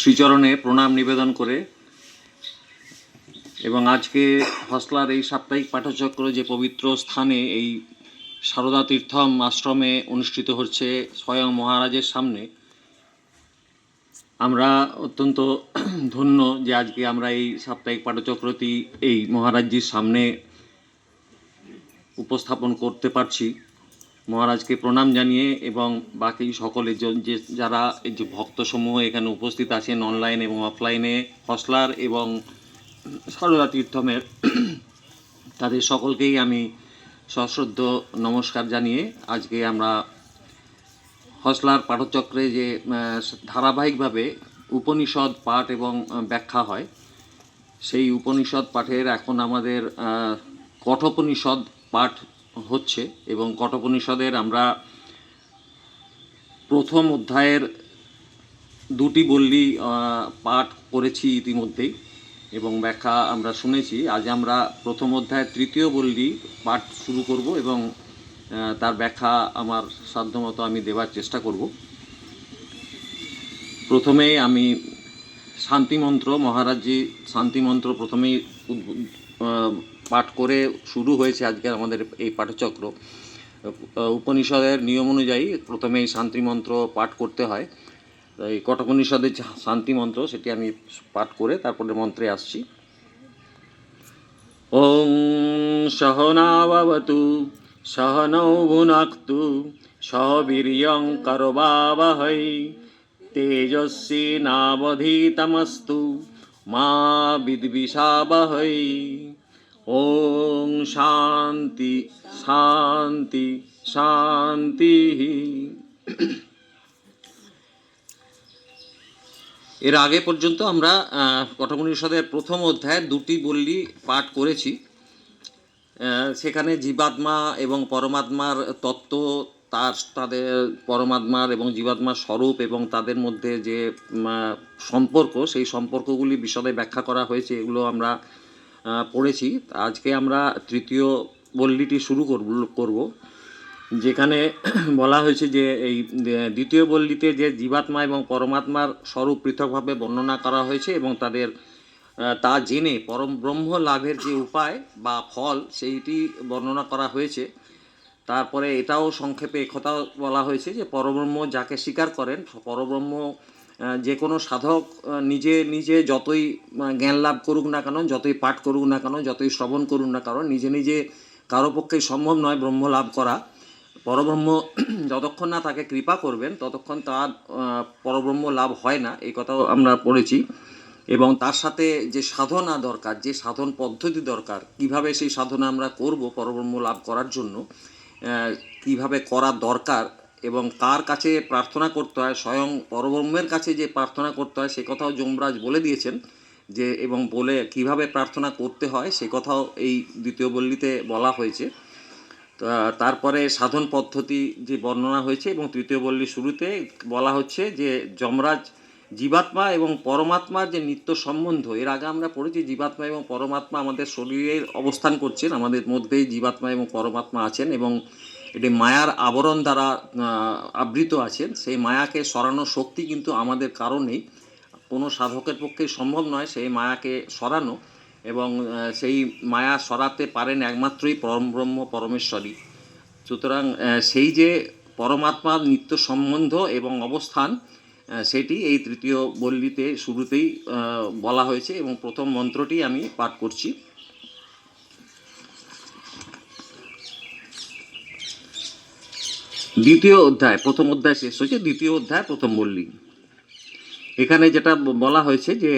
শ্রীচরণে প্রণাম নিবেদন করে এবং আজকে হসলার এই সাপ্তাহিক পাঠচক্র যে পবিত্র স্থানে এই সারদা তীর্থম আশ্রমে অনুষ্ঠিত হচ্ছে স্বয়ং মহারাজের সামনে, আমরা অত্যন্ত ধন্য যে আজকে আমরা এই সাপ্তাহিক পাঠচক্রটি এই মহারাজজির সামনে উপস্থাপন করতে পারছি। মহারাজকে প্রণাম জানিয়ে এবং বাকি সকলে যে যারা এই যে ভক্তসমূহ এখানে উপস্থিত আছেন অনলাইন এবং অফলাইনে হসলার এবং সারদা তীর্থমের, তাদের সকলকেই আমি সশ্রদ্ধ নমস্কার জানিয়ে আজকে আমরা হসলার পাঠচক্রে যে ধারাবাহিকভাবে উপনিষদ পাঠ এবং ব্যাখ্যা হয়, সেই উপনিষদ পাঠের এখন আমাদের কঠোপনিষদ পাঠ হচ্ছে এবং কঠোপনিষদের আমরা প্রথম অধ্যায়ের দুটি বললি পাঠ করেছি ইতিমধ্যেই এবং ব্যাখ্যা আমরা শুনেছি। আজ আমরা প্রথম অধ্যায়ের তৃতীয় বললি পাঠ শুরু করব এবং তার ব্যাখ্যা আমার সাধ্যমতো আমি দেওয়ার চেষ্টা করব। প্রথমেই আমি শান্তিমন্ত্র মহারাজজি শান্তিমন্ত্র প্রথমেই পাঠ করে শুরু হয়েছে আজকের আমাদের এই পাঠচক্র। উপনিষদের নিয়ম অনুযায়ী প্রথমে প্রথমেই শান্তিমন্ত্র পাঠ করতে হয়। এই কটকনিষদের যে শান্তিমন্ত্র সেটি আমি পাঠ করে তারপরে মন্ত্রে আসছি। ওং সহনাবতু সহনৌ ভুনাক্তু করবাবহৈ, তেজস্বী নাবধীতমস্তু মা বিদ্বিষাবহৈ। ওং শান্তি শান্তি শান্তি। এর আগে পর্যন্ত আমরা কঠোপনিষদের প্রথম অধ্যায়ের দুটি বল্লি পাঠ করেছি। সেখানে জীবাত্মা এবং পরমাত্মার তত্ত্ব, তার, তাদের পরমাত্মার এবং জীবাত্মার স্বরূপ এবং তাদের মধ্যে যে সম্পর্ক, সেই সম্পর্কগুলি বিশদে ব্যাখ্যা করা হয়েছে। এগুলো আমরা পড়েছি। আজকে আমরা তৃতীয় বল্লিটি শুরু করব করব। যেখানে বলা হয়েছে যে এই দ্বিতীয় বল্লিতে যে জীবাত্মা এবং পরমাত্মার স্বরূপ পৃথকভাবে বর্ণনা করা হয়েছে এবং তাদের তা জেনে পরম ব্রহ্ম লাভের যে উপায় বা ফল, সেইটি বর্ণনা করা হয়েছে। তারপরে এটাও সংক্ষেপে একথাও বলা হয়েছে যে পরব্রহ্ম যাকে স্বীকার করেন, পরব্রহ্ম যে কোনো সাধক নিজে নিজে যতই জ্ঞান লাভ করুক না কেন, যতই পাঠ করুক না কেন, যতই শ্রবণ করুক না কেন, নিজে নিজে কারও পক্ষেই সম্ভব নয় ব্রহ্ম লাভ করা। পরব্রহ্ম যতক্ষণ না তাকে কৃপা করবেন, ততক্ষণ তার পরব্রহ্ম লাভ হয় না, এই কথাও আমরা পড়েছি। এবং তার সাথে যে সাধনা দরকার, যে সাধন পদ্ধতি দরকার, কীভাবে সেই সাধনা আমরা করব পরব্রহ্ম লাভ করার জন্য কীভাবে করা দরকার এবং কার কাছে প্রার্থনা করতে হয়, স্বয়ং পরব্রহ্মের কাছে যে প্রার্থনা করতে হয়, সে কথাও যমরাজ বলে দিয়েছেন যে, এবং বলে কীভাবে প্রার্থনা করতে হয়, সে কথাও এই দ্বিতীয় বল্লিতে বলা হয়েছে। তারপরে সাধন পদ্ধতি যে বর্ণনা হয়েছে, এবং তৃতীয় বল্লী শুরুতে বলা হচ্ছে যে, যমরাজ জীবাত্মা এবং পরমাত্মার যে নিত্য সম্বন্ধ, এর আগে আমরা পড়েছি জীবাত্মা এবং পরমাত্মা আমাদের শরীরের অবস্থান করছেন, আমাদের মধ্যেই জীবাত্মা এবং পরমাত্মা আছেন, এবং এটি মায়ার আবরণ দ্বারা আবৃত আছেন সেই মায়াকে সরানোর শক্তি কিন্তু আমাদের কারণেই। কোনো সাধকের পক্ষে সম্ভব নয় সেই মায়াকে সরানো এবং সেই মায়া সরাতে পারেন একমাত্রই পরম ব্রহ্ম, পরমেশ্বরী। সুতরাং সেই যে পরমাত্মার নিত্য সম্বন্ধ এবং অবস্থান সেটি এই তৃতীয় বল্লিতে শুরুতেই বলা হয়েছে এবং প্রথম মন্ত্রটি আমি পাঠ করছি। দ্বিতীয় অধ্যায়, প্রথম অধ্যায় শেষ হয়েছে, দ্বিতীয় অধ্যায়, প্রথম বল্লি এখানে যেটা বলা হয়েছে যে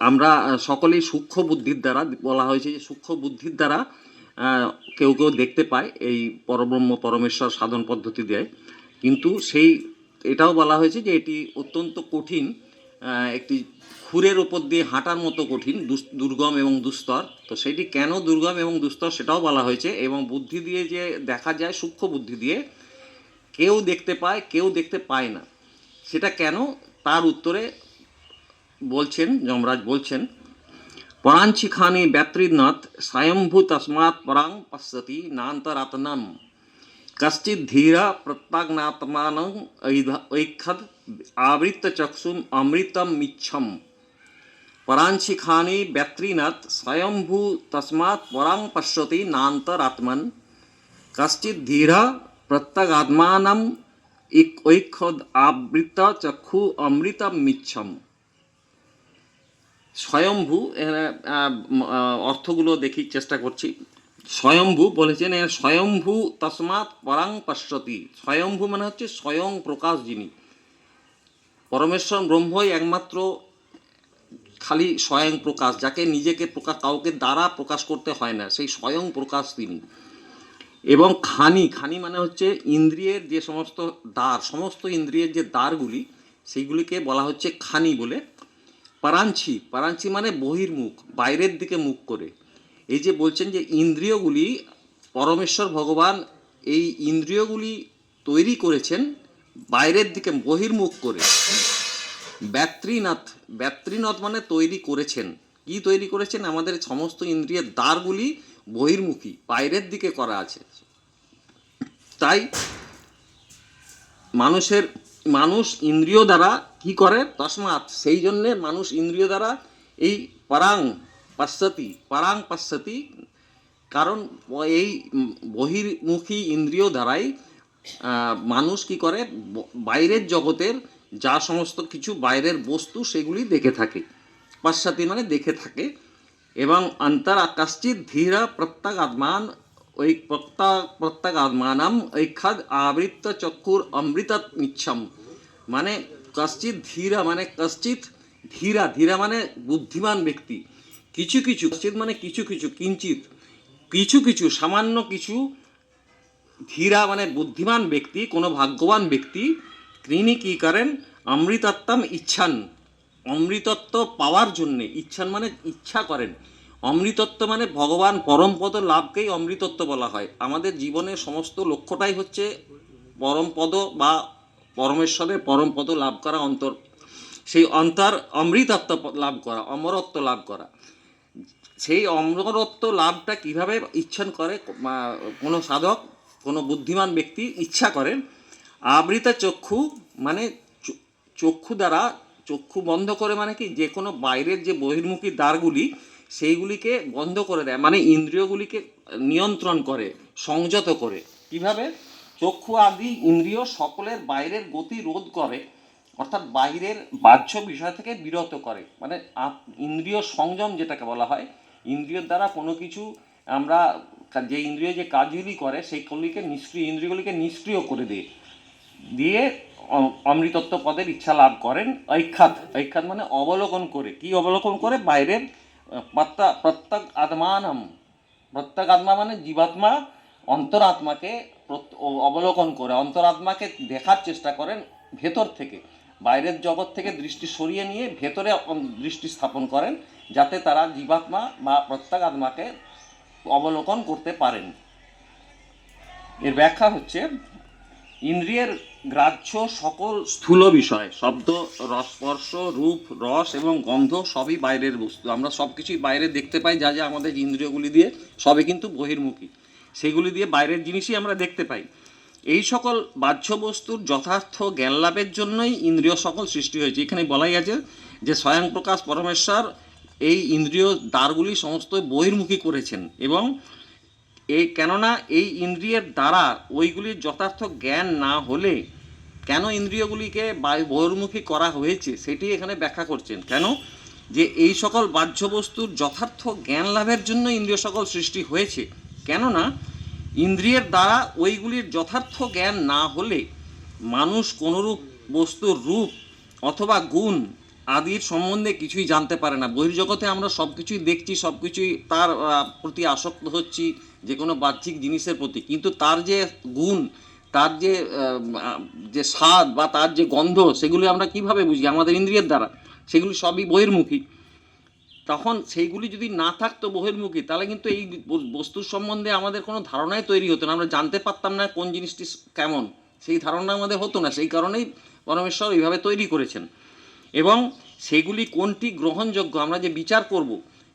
আমরা সকলেই সূক্ষ্ম বুদ্ধির দ্বারা, বলা হয়েছে যে সূক্ষ্ম বুদ্ধির দ্বারা কেউ কেউ দেখতে পায় এই পরব্রহ্ম পরমেশ্বর সাধন পদ্ধতি দেয়। কিন্তু সেই, এটাও বলা হয়েছে যে এটি অত্যন্ত কঠিন একটি খুরের ওপর দিয়ে হাঁটার মতো কঠিন দুর্গম এবং দুস্তর। তো সেটি কেন দুর্গম এবং দুস্তর সেটাও বলা হয়েছে এবং বুদ্ধি দিয়ে যে দেখা যায়, সূক্ষ্ম বুদ্ধি দিয়ে কেউ দেখতে পায়, কেউ দেখতে পায় না। সেটা কেন? তার উত্তরে বলছেন, যমরাজ বলছেন, পরাঞ্চিখানি ব্যাতৃনাথ স্বয়ম্ভূ তস্মাৎ পরাং পশ্যতি নান্তরাতনম। কশ্চিৎ ধীরা প্রত্যাজ্ঞাত্মান ঐক্ষদ आवृत्त चक्षुम अमृतम मिच्छम परांशी खानी व्यत्रीनाथ स्वयंभू तस्मात् परां पश्यति नान्तरात्मन् कश्चित् धीरः प्रत्यगात्मानम् इक ঐক্ষদ আবৃত চক্ষু অমৃতম মিচ্ছম স্বয়ম্ভু এর, আহ, উম, আহ, অর্থগুলো দেখি চেষ্টা করছি স্বয়ম্ভু বলেছেন, এর স্বয়ম্ভু তসমাৎ পরাং পশ্যতি। স্বয়ম্ভু মানে হচ্ছে স্বয়ং প্রকাশ যিনি। পরমেশ্বর ব্রহ্মই একমাত্র খালি স্বয়ং প্রকাশ, যাকে নিজেকে প্রকাশ, কাউকে দ্বারা প্রকাশ করতে হয় না, সেই স্বয়ং প্রকাশ তিনি। এবং খানি খানি মানে হচ্ছে ইন্দ্রিয়ের যে সমস্ত দ্বার, সমস্ত ইন্দ্রিয়ের যে দ্বারগুলি, সেইগুলিকে বলা হচ্ছে খানি বলে। পারাঞ্চি পারাঞ্চি মানে বহির্মুখ, বাইরের দিকে মুখ করে। এই যে বলছেন যে ইন্দ্রিয়গুলি, পরমেশ্বর ভগবান এই ইন্দ্রিয়গুলি তৈরি করেছেন বাইরের দিকে বহির্মুখ করে। ব্যাত্রীনাথ ব্যাত্রীনাথ মানে তৈরি করেছেন। কি তৈরি করেছেন? আমাদের সমস্ত ইন্দ্রিয়ের দ্বারগুলি বহির্মুখী, বাইরের দিকে করা আছে। তাই মানুষের, মানুষ ইন্দ্রিয় দ্বারা কি করে? তসমাত সেই জন্যে মানুষ ইন্দ্রিয় দ্বারা এই পরাং পাশ্চাতি, পারাং পাশ্চাতি, কারণ এই বহির্মুখী ইন্দ্রিয় দ্বারাই মানুষ কি করে বাইরের জগতের যা সমস্ত কিছু বাইরের বস্তু সেগুলি দেখে থাকে। পাশ্চাতি মানে দেখে থাকে। এবং অন্তর কাশ্চিত ধীরা প্রত্যক আত্মান ওই প্রত্যক প্রত্যক আত্মানাম ঐখাদ আবৃত্ত চক্ষুর অমৃত মিচ্ছম। মানে কশ্চিত ধীরা মানে কশ্চিত ধীরা ধীরা মানে বুদ্ধিমান ব্যক্তি। কিছু কিছু কশ্চিত মানে কিছু কিছু, কিঞ্চিত। কিছু কিছু, সামান্য কিছু ধীরা মানে বুদ্ধিমান ব্যক্তি, কোনো ভাগ্যবান ব্যক্তি, তিনি কী করেন? অমৃতত্বম ইচ্ছান। অমৃতত্ব পাওয়ার জন্যে, ইচ্ছান মানে ইচ্ছা করেন। অমৃতত্ব মানে ভগবান পরমপদ লাভকেই অমৃতত্ব বলা হয়। আমাদের জীবনের সমস্ত লক্ষ্যটাই হচ্ছে পরমপদ বা পরমেশ্বরের পরমপদ লাভ করা অন্তর। সেই অন্তর অমৃতত্ব লাভ করা, অমরত্ব লাভ করা। সেই অমরত্ব লাভটা কীভাবে ইচ্ছন করে কোনো সাধক, কোনো বুদ্ধিমান ব্যক্তি ইচ্ছা করেন, আবৃত চক্ষু মানে চক্ষু দ্বারা, চক্ষু বন্ধ করে মানে কি, যে কোনো বাইরের যে বহির্মুখী দ্বারগুলি, সেইগুলিকে বন্ধ করে দেয় মানে ইন্দ্রিয়গুলিকে নিয়ন্ত্রণ করে, সংযত করে। কীভাবে? চক্ষু আদি ইন্দ্রিয় সকলের বাইরের গতি রোধ করে, অর্থাৎ বাইরের বাহ্য বিষয় থেকে বিরত করে মানে ইন্দ্রিয় সংযম যেটাকে বলা হয় ইন্দ্রিয়ের দ্বারা কোনো কিছু আমরা যে ইন্দ্রিয় যে কাজগুলি করে, সেইগুলিকে নিষ্ক্রিয় ইন্দ্রিয়গুলিকে নিষ্ক্রিয় করে দিয়ে দিয়ে অমৃতত্ব পদের ইচ্ছা লাভ করেন ঐখ্যাত ঐখ্যাত মানে অবলোকন করে। কি অবলোকন করে? বাইরের প্রত্যা প্রত্যেক আত্মানম। প্রত্যেক আত্মা মানে জীবাত্মা, অন্তরাত্মাকে অবলোকন করে। অন্তরাত্মাকে দেখার চেষ্টা করেন ভেতর থেকে। বাইরের জগৎ থেকে দৃষ্টি সরিয়ে নিয়ে ভেতরে দৃষ্টি স্থাপন করেন, যাতে তারা জীবাত্মা বা প্রত্যেক আত্মাকে অবলোকন করতে পারেন। এর ব্যাখ্যা হচ্ছে, ইন্দ্রিয়ের গ্রাহ্য সকল স্থূল বিষয়, শব্দ রসস্পর্শ রূপ, রস এবং গন্ধ সবই বাইরের বস্তু। আমরা সব কিছুই বাইরে দেখতে পাই, যা যা আমাদের ইন্দ্রিয়গুলি দিয়ে, সবই কিন্তু বহির্মুখী। সেগুলি দিয়ে বাইরের জিনিসই আমরা দেখতে পাই। এই সকল বাহ্য বস্তুর যথার্থ জ্ঞান লাভের জন্যই ইন্দ্রিয় সকল সৃষ্টি হয়েছে। এখানে বলাই আছে যে স্বয়ং প্রকাশ পরমেশ্বর এই ইন্দ্রিয় দ্বারগুলি সমস্ত বহির্মুখী করেছেন এবং এই কেননা এই ইন্দ্রিয়ের দ্বারা ওইগুলির যথার্থ জ্ঞান না হলে কেন ইন্দ্রিয়গুলিকে বহির্মুখী করা হয়েছে সেটি এখানে ব্যাখ্যা করছেন। কেন? যে এই সকল বাহ্য বস্তুর যথার্থ জ্ঞান লাভের জন্য ইন্দ্রিয় সকল সৃষ্টি হয়েছে। কেননা ইন্দ্রিয়ের দ্বারা ওইগুলির যথার্থ জ্ঞান না হলে মানুষ কোনরূপ বস্তুর রূপ অথবা গুণ আদির সম্বন্ধে কিছুই জানতে পারে না। বহির্জগতে আমরা সব কিছুই দেখছি সব কিছুই তার প্রতি আসক্ত হচ্ছি যে কোনো বাহ্যিক জিনিসের প্রতি। কিন্তু তার যে গুণ, তার যে যে স্বাদ বা তার যে গন্ধ, সেগুলি আমরা কীভাবে বুঝি? আমাদের ইন্দ্রিয়ের দ্বারা। সেগুলি সবই বহির্মুখী। তখন সেইগুলি যদি না থাকতো বহির্মুখী, তাহলে কিন্তু এই বস্তুর সম্বন্ধে আমাদের কোনো ধারণাই তৈরি হতো না। আমরা জানতে পারতাম না কোন জিনিসটি কেমন। সেই ধারণা আমাদের হতো না। সেই কারণেই পরমেশ্বর এইভাবে তৈরি করেছেন। এবং সেগুলি কোনটি গ্রহণযোগ্য, আমরা যে বিচার করব,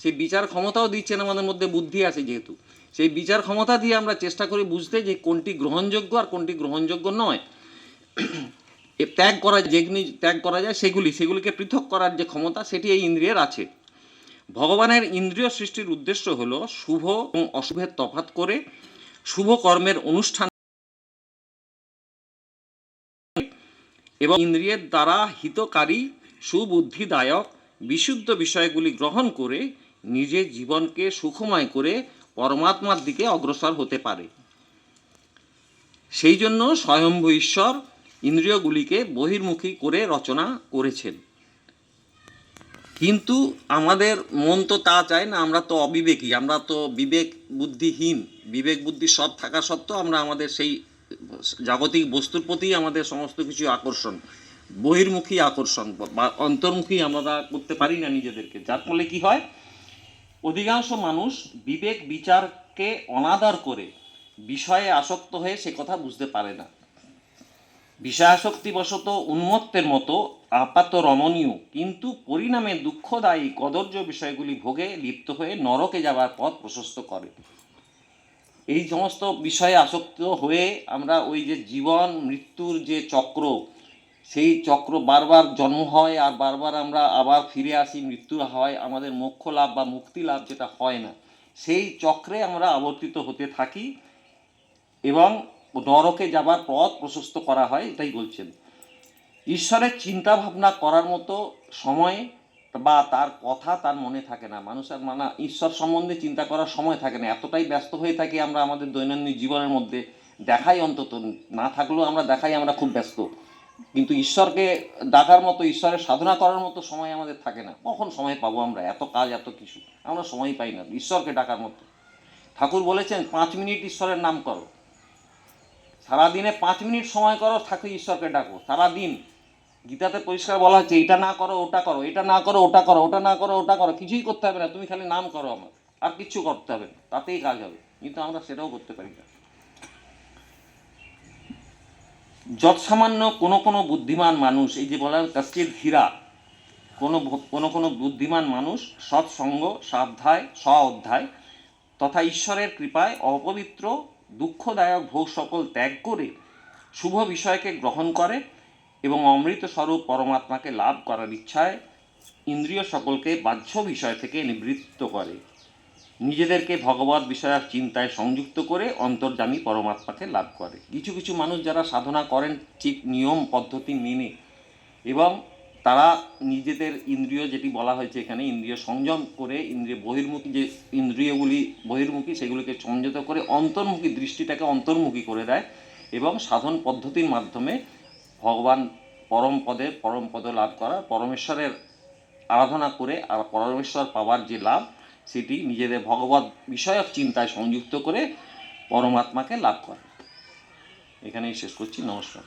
সেই বিচার ক্ষমতাও দিচ্ছেন আমাদের মধ্যে বুদ্ধি আছে যেহেতু। সেই বিচার ক্ষমতা দিয়ে আমরা চেষ্টা করি বুঝতে যে কোনটি গ্রহণযোগ্য আর কোনটি গ্রহণযোগ্য নয়। ত্যাগ করা, যেগুলি ত্যাগ করা যায়, সেগুলি, সেগুলিকে পৃথক করার যে ক্ষমতা, সেটি এই ইন্দ্রিয়ের আছে। ভগবানের ইন্দ্রিয় সৃষ্টির উদ্দেশ্য হল শুভ এবং অশুভের তফাৎ করে শুভ কর্মের অনুষ্ঠান এবং ইন্দ্রিয়ের দ্বারা হিতকারী, সুবুদ্ধিদায়ক, বিশুদ্ধ বিষয়গুলি গ্রহণ করে নিজের জীবনকে সুখময় করে পরমাত্মার দিকে অগ্রসর হতে পারে। সেই জন্য স্বয়ম্ভু ঈশ্বর ইন্দ্রিয়গুলিকে বহির্মুখী করে রচনা করেছেন। কিন্তু আমাদের মন তো তা চায় না, আমরা তো অবিবেকী, আমরা তো বিবেক বুদ্ধিহীন, বিবেক বুদ্ধি সব থাকা সত্ত্বেও আমরা আমাদের সেই জাগতিক বস্তুর প্রতি আমাদের সমস্ত কিছু আকর্ষণ, বহির্মুখী আকর্ষণ বা অন্তর্মুখী আমরা করতে পারি না নিজেদেরকে। যার ফলে কি হয়? অধিকাংশ মানুষ বিবেক বিচারকে অনাদার করে বিষয়ে আসক্ত হয়ে সে কথা বুঝতে পারে না। বিষয়াসক্তিবশত উন্মত্তের মতো আপাত রমণীয়, কিন্তু পরিণামে দুঃখদায়ী কদর্য বিষয়গুলি ভোগে লিপ্ত হয়ে নরকে যাবার পথ প্রশস্ত করে। এই সমস্ত বিষয়ে আসক্ত হয়ে আমরা ওই যে জীবন, মৃত্যুর যে চক্র, সেই চক্র বারবার জন্ম হয় আর বারবার আমরা আবার ফিরে আসি মৃত্যু হয়, আমাদের মোক্ষ লাভ বা মুক্তি লাভ যেটা হয় না, সেই চক্রে আমরা আবর্তিত হতে থাকি এবং নরকে যাবার পথ প্রশস্ত করা হয়, এটাই বলছেন। ঈশ্বরের চিন্তা ভাবনা করার মতো সময় বা তার কথা তার মনে থাকে না। মানুষের মানা, ঈশ্বর সম্বন্ধে চিন্তা করার সময় থাকে না। এতটাই ব্যস্ত হয়ে থাকি আমরা আমাদের দৈনন্দিন জীবনের মধ্যে। দেখাই অন্তত, না থাকলেও আমরা দেখাই আমরা খুব ব্যস্ত। কিন্তু ঈশ্বরকে ডাকার মতো, ঈশ্বরের সাধনা করার মতো সময় আমাদের থাকে না। কখন সময় পাবো আমরা? এত কাজ, এত কিছু। আমরা সময় পাই না। ঈশ্বরকে ডাকার মতো। ঠাকুর বলেছেন, পাঁচ মিনিট ঈশ্বরের নাম করো। সারাদিনে পাঁচ মিনিট সময় করো থাকে ঈশ্বরকে ডাকো। সারাদিন। গীতাতে পরিষ্কার বলা হচ্ছে এটা না করো, ওটা করো, এটা না করো, ওটা করো, ওটা না করো, ওটা করো। কিছুই করতে হবে না, তুমি খালি নাম করো আমার। আর কিচ্ছু করতে হবে না, তাতেই কাজ হবে। কিন্তু আমরা সেটাও করতে পারি না। যৎসামান্য কোনো কোনো বুদ্ধিমান মানুষ, এই যে বলা কাশ্চিত ধীরা কোনো কোনো কোনো বুদ্ধিমান মানুষ সৎসঙ্গ, সাধ্যায়, স্ব অধ্যায়, তথা ঈশ্বরের কৃপায় অপবিত্র দুঃখদায়ক ভোগ সকল ত্যাগ করে শুভ বিষয়কে গ্রহণ করে এবং অমৃত স্বরূপ পরমাত্মাকে লাভ করার ইচ্ছায় ইন্দ্রিয় সকলকে বাহ্য বিষয় থেকে নিবৃত্ত করে। নিজেদেরকে ভগবত বিষয়ক চিন্তায় সংযুক্ত করে অন্তর্যামী পরমাত্মাকে লাভ করে। কিছু কিছু মানুষ যারা সাধনা করেন ঠিক নিয়ম, পদ্ধতি মেনে এবং তারা নিজেদের ইন্দ্রিয় যেটি বলা হয়েছে এখানে, ইন্দ্রিয় সংযম করে, ইন্দ্রিয় বহির্মুখী যে ইন্দ্রিয়গুলি বহির্মুখী সেগুলিকে সংযত করে অন্তর্মুখী দৃষ্টিটাকে অন্তর্মুখী করে দেয় এবং সাধন পদ্ধতির মাধ্যমে ভগবান পরম পদে পরম পদ লাভ করা, পরমেশ্বরের আরাধনা করে আর পরমেশ্বর পাওয়ার যে লাভ, সেটি নিজেদের ভগবত বিষয়ক চিন্তায় সংযুক্ত করে পরমাত্মাকে লাভ করে। এখানেই শেষ করছি, নমস্কার।